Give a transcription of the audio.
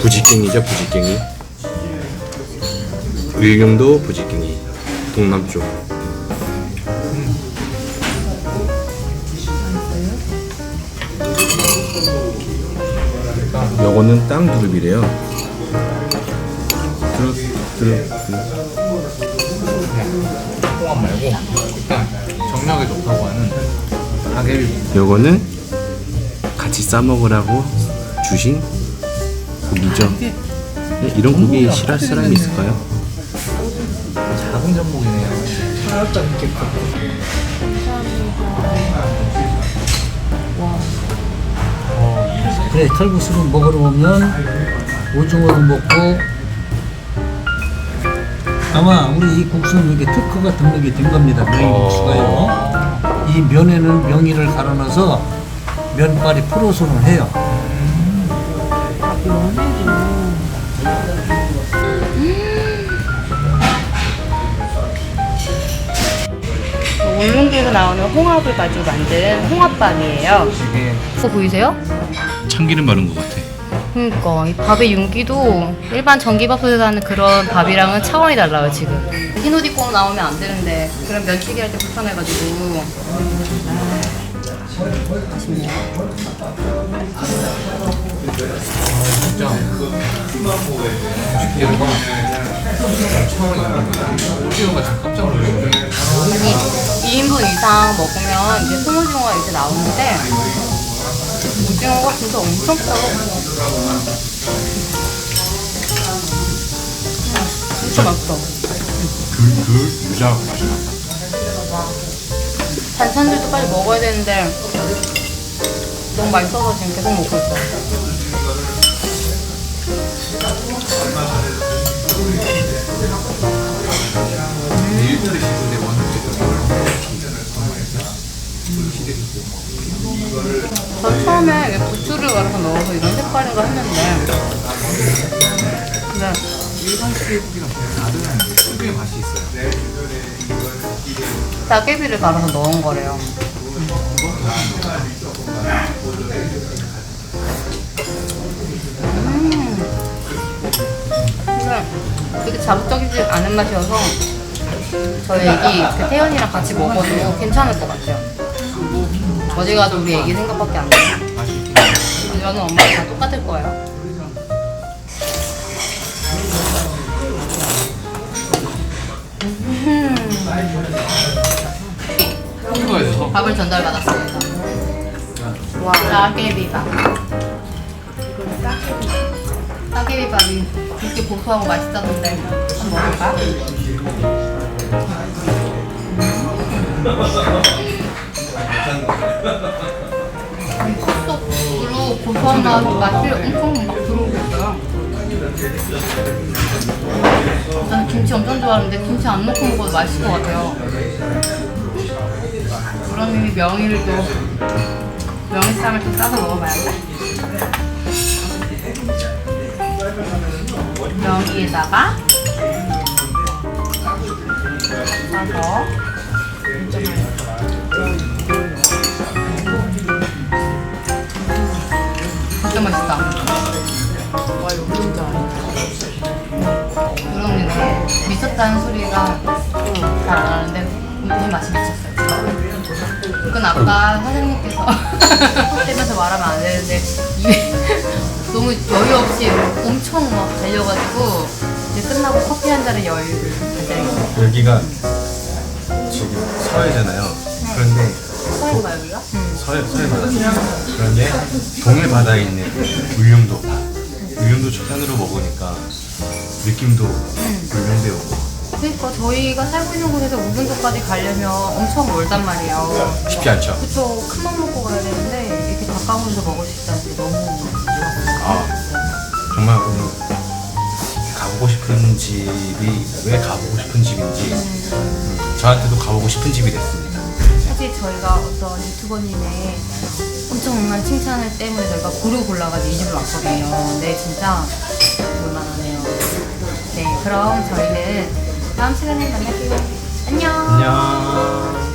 부지깽이죠 부지깽이. 의경도 부지깽이. 동남쪽. 요거는 땅 두릅이래요. 두릅 두릅 두릅. 홍합 말고 일단 정력에 좋다고 하는 다개비 요거는 같이 싸먹으라고 주신 고기죠? 네, 이런 고기 싫어할 사람이 있을까요? 작은 전복이네요. 그래 털국수를 먹으러 오면 오징어도 먹고 아마 우리 이 국수는 이게 특허 같은 게된 겁니다. 명이 국수가요. 이 면에는 명이를 갈아 넣어서 면발이 프로소를 해요 울릉도에서 나오는 홍합을 가지고 만든 홍합밥이에요. 이게 그거 보이세요? 참기름 바른 것 같아 그러니까 이 밥의 윤기도 일반 전기밥솥에서 하는 그런 밥이랑은 차원이 달라요 지금 흰옷 입고 나오면 안 되는데 그런 면치기 할 때 불편해가지고 진짜 식재료가 차원이 다릅니다. 오징어가 지금 깜짝 놀랐는데 아니 2인분 이상 먹으면 이제 송오징어가 이제 나오는데 오징어가 진짜 엄청 커요 진짜 맛있어 그 유자 맛이 난다. 반찬들도 빨리 먹어야 되는데 너무 맛있어서 지금 계속 먹고 있어요 처음에 부추를 갈아서 넣어서 이런 색깔인 거 했는데 근데 일반 수제국이랑 다른 맛이 있어요. 따개비를 갈아서 넣은 거래요 음. 근데 되게 자극적이지 않은 맛이어서 저희 애기 그 태연이랑 같이 먹어도 괜찮을 것 같아요 어디 가도 우리 애기 생각밖에 안 나요. 저는 엄마랑 다 똑같을 거예요. 밥을 전달받았습니다. 와, 따개비밥. 따개비밥이 그렇게 고소하고 맛있다던데 한번 먹어볼까? 쑥쑥으로 고소한 맛, 맛이 엄청 막 들어오겠어요. 저는 김치 엄청 좋아하는데 김치 안 넣고 먹어도 맛있을 것 같아요. 그러니 명이를 또 명이쌈을 좀 싸서 먹어봐야겠다. 명이에다가 싸서 진짜 맛있다. 와 이거 진짜. 우렁이는 미쳤다는 소리가 잘안 나는데 은근히 맛이 미쳤어요. 그건 아까 사장님께서 헛되면서 말하면 안 되는데. 입에 너무 여유 없이 엄청 막 달려가지고 이제 끝나고 커피 한 잔의 여유를 가져요. 여기가 지금 서해잖아요. 그런데 서해가 여기가? 서해 서해 바다. 그런데 동해 바다에 있는 울릉도 울릉도 초편으로 먹으니까 느낌도 울릉도에 오고 그러니까 저희가 살고 있는 곳에서 우등도까지 가려면 엄청 멀단 말이에요. 쉽지 않죠 그쵸 큰맘 먹고 가야 되는데 이렇게 가까운 데서 먹을 수 있다는 게 너무. 아 정말 오늘 가보고 싶은 집이 왜 가보고 싶은 집인지 음, 저한테도 가보고 싶은 집이 됐습니다 사실 저희가 어떤 유튜버님의 엄청난 칭찬을 때문에 저희가 고루 골라가지고 이 집을 왔거든요. 근데 진짜 볼만하네요. 네, 그럼 저희는 다음 시간에 만날게요. 안녕. 안녕.